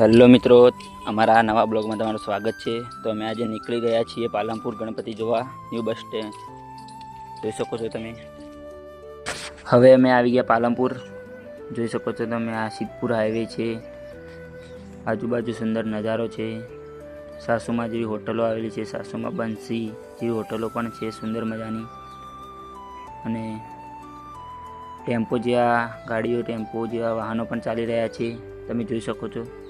Hello મિત્રો, અમારા નવા બ્લોગમાં તમારું સ્વાગત છે. તો અમે આજે નીકળી ગયા છીએ પાલનપુર ગણપતિ જોવા, ન્યૂ બસ સ્ટેન્ડ. જોઈ શકો છો તમે. હવે અમે આવી ગયા પાલનપુર. જોઈ શકો છો તમે, આ સિદ્ધપુર હાઈવે છે. આજુબાજુ સુંદર નજારો છે. સાસુમાં જેવી હોટલો આવેલી છે, સાસુમાં બંસી જેવી હોટલો પણ છે, સુંદર મજાની. અને ટેમ્પો જેવા, ગાડીઓ, ટેમ્પો જેવા વાહનો પણ ચાલી રહ્યા છે. તમે જોઈ શકો છો.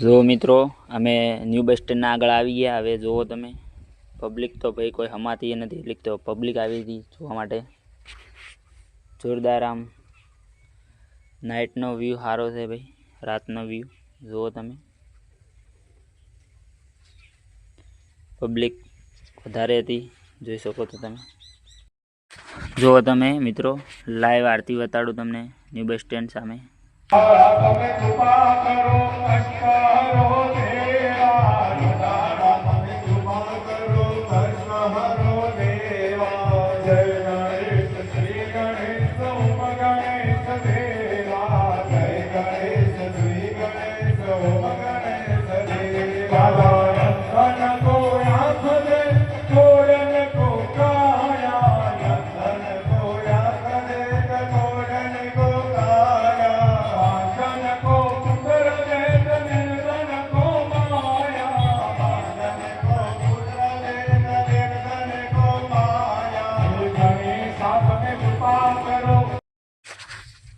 જો મિત્રો, અમે ન્યૂ બસ સ્ટેન્ડના આગળ આવી ગયા. હવે જુઓ તમે પબ્લિક તો ભાઈ કોઈ હમાતી નથી. એટલે તો પબ્લિક આવી હતી જોવા માટે. જોરદાર આમ નાઇટનો વ્યૂ સારો છે ભાઈ. રાતનો વ્યૂ જુઓ તમે. પબ્લિક વધારે હતી. જોઈ શકો છો તમે. જુઓ તમે મિત્રો લાઈવ આરતી બતાડું તમને ન્યૂ બસ સ્ટેન્ડ સામે. કષ્ટહરો દેવા જય ગણેશ શ્રી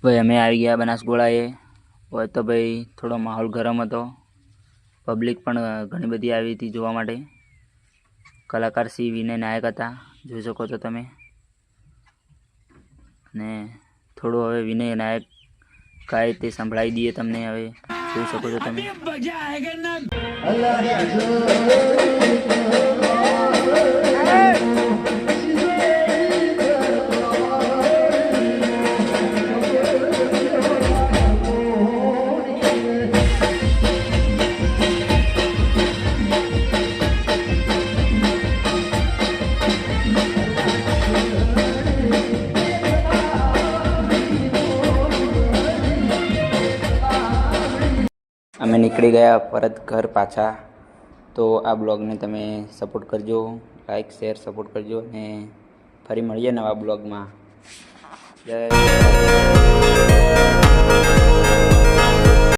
ભાઈ અમે આવી ગયા બનાસગોળાએ હોય તો ભાઈ થોડો માહોલ ગરમ હતો. પબ્લિક પણ ઘણી બધી આવી હતી જોવા માટે. કલાકાર શ્રી વિનય નાયક હતા. જોઈ શકો છો તમે. ને થોડું હવે વિનય નાયક કાંઈ તે સંભળાવી દઈએ તમને હવે. જોઈ શકો છો તમે. અમે નીકળી ગયા પરત ઘર પાછા. તો આ બ્લોગને તમે સપોર્ટ કરજો લાઈક શેર સપોર્ટ કરજો અને ફરી મળીએ નવા બ્લોગમાં. જય.